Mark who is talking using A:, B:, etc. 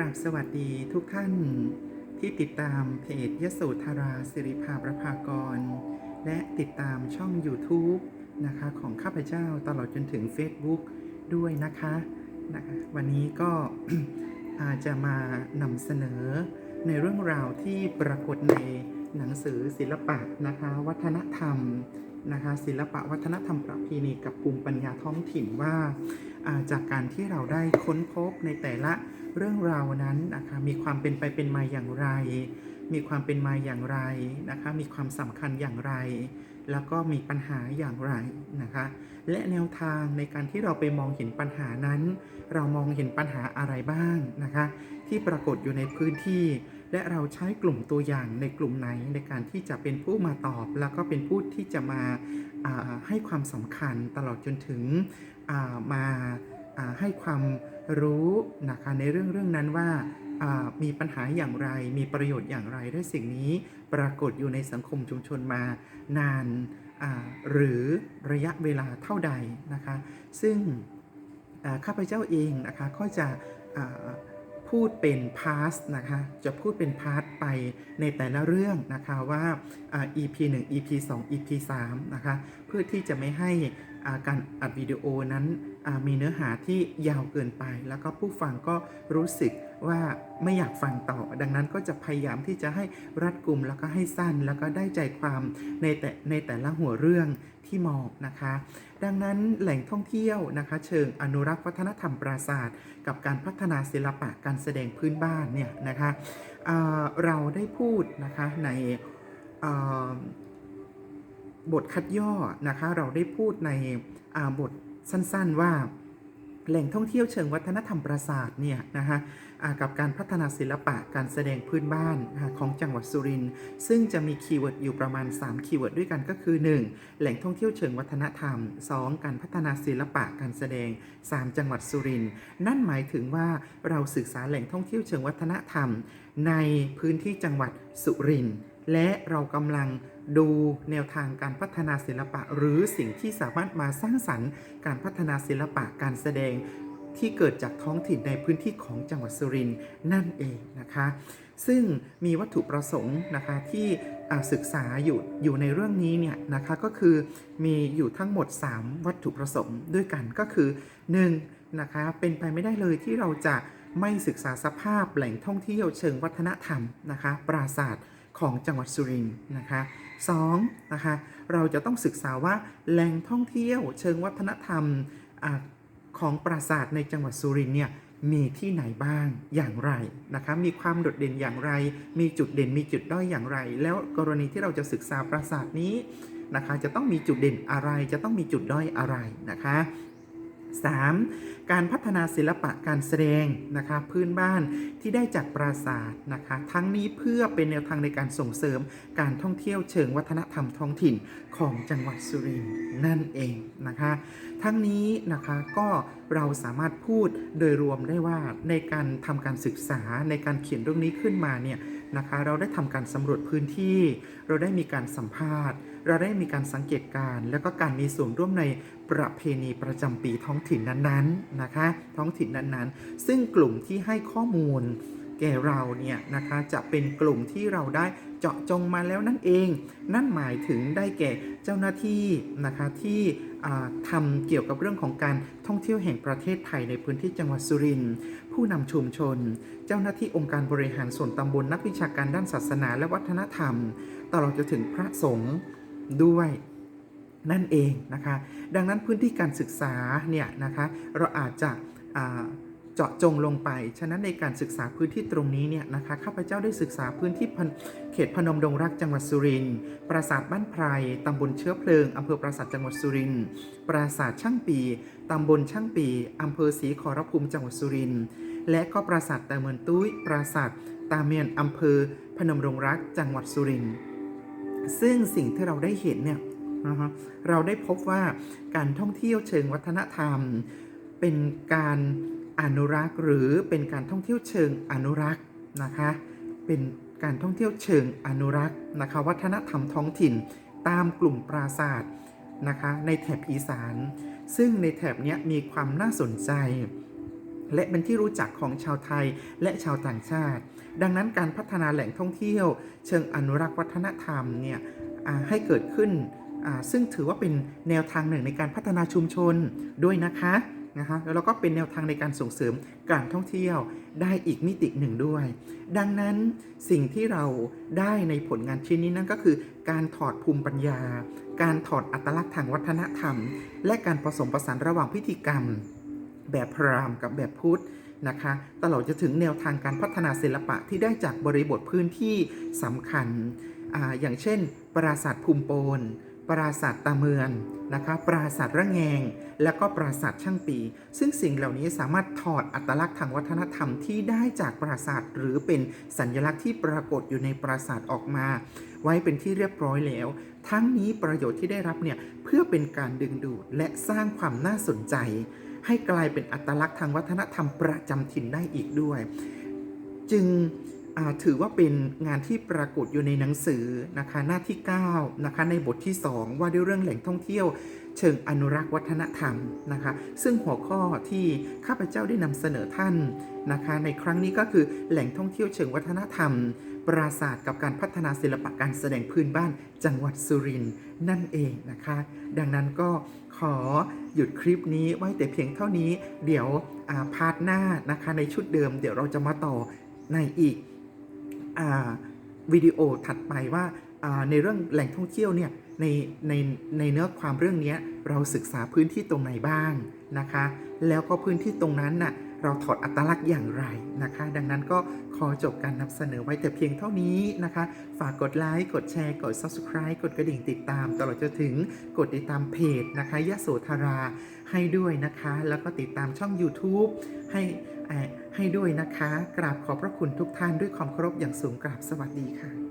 A: ราบสวัสดีทุกท่านที่ติดตามเพจยโสธราสิริภาประภากร และติดตามช่อง YouTube นะคะของข้าพเจ้าตลอดจนถึง Facebook ด้วยนะคะนะคะ วันนี้ก็อาจจะมานำเสนอในเรื่องราวที่ปรากฏในหนังสือศิลปะนะคะ วัฒนธรรม นะคะศิลปะวัฒนธรรมประเพณีกับภูมิปัญญาท้องถิ่นว่าาจากการที่เราได้ค้นพบในแต่ละเรื่องราวนั้นนะคะมีความเป็นไปเป็นมาอย่างไร มีความเป็นมาอย่างไรนะคะมีความสำคัญอย่างไร แล้วก็มีปัญหาอย่างไรนะคะและแนวทางในการที่เราไปมองเห็นปัญหานั้น เรามองเห็นปัญหาอะไรบ้างนะคะ ที่ปรากฏอยู่ในพื้นที่ และเราใช้กลุ่มตัวอย่างในกลุ่มไหนในการที่จะเป็นผู้มาตอบ แล้วก็เป็นผู้ที่จะมาาให้ความสำคัญตลอดจนถึงามาาให้ความรู้นะคะในเรื่องเรื่องนั้นว่าามีปัญหาอย่างไร มีประโยชน์อย่างไร และสิ่งนี้ปรากฏอยู่ในสังคมชุมชนมานานาหรือระยะเวลาเท่าใดนะคะ ซึ่งข้าพเจ้าเองนะคะก็จะ พูดเป็น past นะคะ จะพูดเป็น past ไปในแต่ละเรื่องนะคะว่าอ่า EP 1 EP 2 EP 3นะคะ เพื่อที่จะไม่ให้ การอัดวิดีโอนั้นมีเนื้อหาที่ยาวเกินไป แล้วก็ผู้ฟังก็รู้สึกว่าไม่อยากฟังต่อ ดังนั้นก็จะพยายามที่จะให้รัดกลุ่มแล้วก็ให้สั้น แล้วก็ได้ใจความในแต่ในแต่ละหัวเรื่องที่มองนะคะ ดังนั้นแหล่งท่องเที่ยวนะคะ เชิงอนุรักษ์วัฒนธรรมปราศาสตร์กับการพัฒนาศิลปะการแสดงพื้นบ้านเนี่ยนะคะอ่าเราได้พูดนะคะใน บทคัดย่อนะคะ เราได้พูดในบทสั้นๆว่าแหล่งท่องเที่ยวเชิงวัฒนธรรมปราสาทเนี่ยนะคะกับการพัฒนาศิลปะการแสดงพื้นบ้านของจังหวัดสุรินทร์ซึ่งจะมีคีย์เวิร์ดอยู่ประมาณ 3 คีย์เวิร์ดด้วยกันก็คือ 1. แหล่งท่องเที่ยวเชิงวัฒนธรรม 2. การพัฒนาศิลปะการแสดง 3. จังหวัดสุรินทร์นั่นหมายถึงว่าเราศึกษาแหล่งท่องเที่ยวเชิงวัฒนธรรม ในพื้นที่จังหวัดสุรินทร์และเรากำลัง ดูแนวทางการพัฒนาศิลปะ หรือสิ่งที่สามารถมาสร้างสรรค์ การพัฒนาศิลปะการแสดงที่เกิดจากท้องถิ่นในพื้นที่ของจังหวัดสุรินทร์นั่นเองนะคะ ซึ่งมีวัตถุประสงค์นะคะที่ศึกษาอยู่อยู่ในเรื่องนี้เนี่ยนะคะก็คือมีอยู่ทั้งหมด 3 วัตถุประสงค์ด้วยกันก็คือ1นะคะเป็นไปไม่ได้เลยที่เราจะไม่ศึกษาสภาพแหล่งท่องเที่ยวเชิงวัฒนธรรมนะคะปราศาสตร์ ของจังหวัดสุรินทร์นะคะสองนะคะเราจะต้องศึกษาว่าแหล่งท่องเที่ยวเชิงวัฒนธรรมอของปราสาทในจังหวัดสุรินทร์เนี่ยมีที่ไหนบ้างอย่างไรนะคะมีความโดดเด่นอย่างไร มีจุดเด่นมีจุดด้อยอย่างไร แล้วกรณีที่เราจะศึกษาปราสาทนี้นะคะจะต้องมีจุดเด่นอะไรจะต้องมีจุดด้อยอะไรนะคะ 3. การพัฒนาศิลปะการแสดงนะคะพื้นบ้านที่ได้จากปราสาทนะคะทั้งนี้เพื่อเป็นแนวทางในการส่งเสริมการท่องเที่ยวเชิงวัฒนธรรมท้องถิ่นของจังหวัดสุรินทร์นั่นเองนะคะ ทั้งนี้นะคะก็เราสามารถพูดโดยรวมได้ว่าในการทำการศึกษาในการเขียนเรื่องนี้ขึ้นมาเนี่ยนะคะเราได้ทำการสำรวจพื้นที่ เราได้มีการสัมภาษณ์ เราได้มีการสังเกตการ แล้วก็การมีส่วนร่วมในประเพณีประจำปีท้องถิ่นนั้นๆนะคะท้องถิ่นนั้นๆ ซึ่งกลุ่มที่ให้ข้อมูล แก่เราเนี่ยนะคะจะเป็นกลุ่มที่เราได้เจาะจงมาแล้วนั่นเอง นั่นหมายถึงได้แก่เจ้าหน้าที่นะคะที่อ่าทำเกี่ยวกับเรื่องของการท่องเที่ยวแห่งประเทศไทยในพื้นที่จังหวัดสุรินทร์ผู้นำชุมชน เจ้าหน้าที่องค์การบริหารส่วนตำบลนักวิชาการด้านศาสนาและวัฒนธรรม ตลอดจนถึงพระสงฆ์ด้วยนั่นเองนะคะ ดังนั้นพื้นที่การศึกษาเนี่ยนะคะเราอาจจะ เจาะจงลงไป ฉะนั้นในการศึกษาพื้นที่ตรงนี้เนี่ยนะคะ ข้าพเจ้าได้ศึกษาพื้นที่เขตพนมดงรักจังหวัดสุรินทร์ ปราสาทบ้านไพรตำบลเชื้อเพลิงอำเภอปราสาทจังหวัดสุรินทร์ ปราสาทช่างปีตำบลช่างปีอำเภอศรีขอรภูมิจังหวัดสุรินทร์ และก็ปราสาทตาเมือนตุ้ย ปราสาทตาเมียนอำเภอ พนมดงรักจังหวัดสุรินทร์ ซึ่งสิ่งที่เราได้เห็นเนี่ยนะคะเราได้พบว่าการท่องเที่ยวเชิงวัฒนธรรม เป็นการ อนุรักษ์ หรือเป็นการท่องเที่ยวเชิงอนุรักษ์นะคะ เป็นการท่องเที่ยวเชิงอนุรักษ์นะคะ วัฒนธรรมท้องถิ่นตามกลุ่มปราศาสตร์นะคะในแถบอีสาน ซึ่งในแถบนี้มีความน่าสนใจ และเป็นที่รู้จักของชาวไทยและชาวต่างชาติ ดังนั้นการพัฒนาแหล่งท่องเที่ยว เชิงอนุรักษ์วัฒนธรรมเนี่ยให้เกิดขึ้นซึ่งถือว่าเป็นแนวทางหนึ่งในการพัฒนาชุมชนด้วยนะคะ นะคะแล้วเราก็เป็นแนวทางในการส่งเสริมการท่องเที่ยวได้อีกมิติหนึ่งด้วย ดังนั้นสิ่งที่เราได้ในผลงานชิ้นนี้นั่นก็คือ การถอดภูมิปัญญา การถอดอัตลักษณ์ทางวัฒนธรรม และการผสมผสานระหว่างพิธีกรรม แบบพราหมณ์กับแบบพุทธนะคะตลอดจะถึงแนวทางการพัฒนาศิลปะที่ได้จากบริบทพื้นที่สำคัญออย่างเช่น ปราสาทภูมิโปน ปราสาทตาเมือนนะคะปราสาทระแงง และก็ปราสาทช่างปี ซึ่งสิ่งเหล่านี้สามารถถอดอัตลักษณ์ทางวัฒนธรรมที่ได้จากปราสาทหรือเป็นสัญลักษณ์ที่ปรากฏอยู่ในปราสาทออกมา ไว้เป็นที่เรียบร้อยแล้ว ทั้งนี้ประโยชน์ที่ได้รับเนี่ยเพื่อเป็นการดึงดูดและสร้างความน่าสนใจ ให้กลายเป็นอัตลักษณ์ทางวัฒนธรรมประจำถิ่นได้อีกด้วย จึง ถือว่าเป็นงานที่ปรากฏอยู่ในหนังสือนะคะหน้าที่9นะคะในบทที่ 2 ว่าด้วยเรื่องแหล่งท่องเที่ยว เชิงอนุรักษ์วัฒนธรรมนะคะซึ่งหัวข้อที่ข้าพเจ้าได้นำเสนอท่านนะคะในครั้งนี้ก็คือแหล่งท่องเที่ยวเชิงวัฒนธรรม ปราศาสตร์กับการพัฒนาศิลปะการแสดงพื้นบ้านจังหวัดสุรินทร์นั่นเองนะคะ ดังนั้นก็ขอหยุดคลิปนี้ไว้แต่เพียงเท่านี้ เดี๋ยวาพาร์ทหน้านะคะในชุดเดิม เดี๋ยวเราจะมาต่อในอีก วิดีโอถัดไปว่าในเรื่องแหล่งท่องเที่ยวเนี่ยในในในเนื้อความเรื่องนี้เราศึกษาพื้นที่ตรงไหนบ้างนะคะ แล้วก็พื้นที่ตรงนั้นน่ะเราถอดอัตลักษณ์อย่างไรนะคะ ดังนั้นก็ขอจบการนำเสนอไว้แต่เพียงเท่านี้นะคะ ฝากกดไลค์กดแชร์ กด subscribe กดกระดิ่งติดตาม ตลอดจนถึงกดติดตามเพจนะคะยะโสธราให้ด้วยนะคะ แล้วก็ติดตามช่อง YouTube ให้ ให้ด้วยนะคะ กราบขอบพระคุณทุกท่านด้วยความเคารพอย่างสูงกราบสวัสดีค่ะ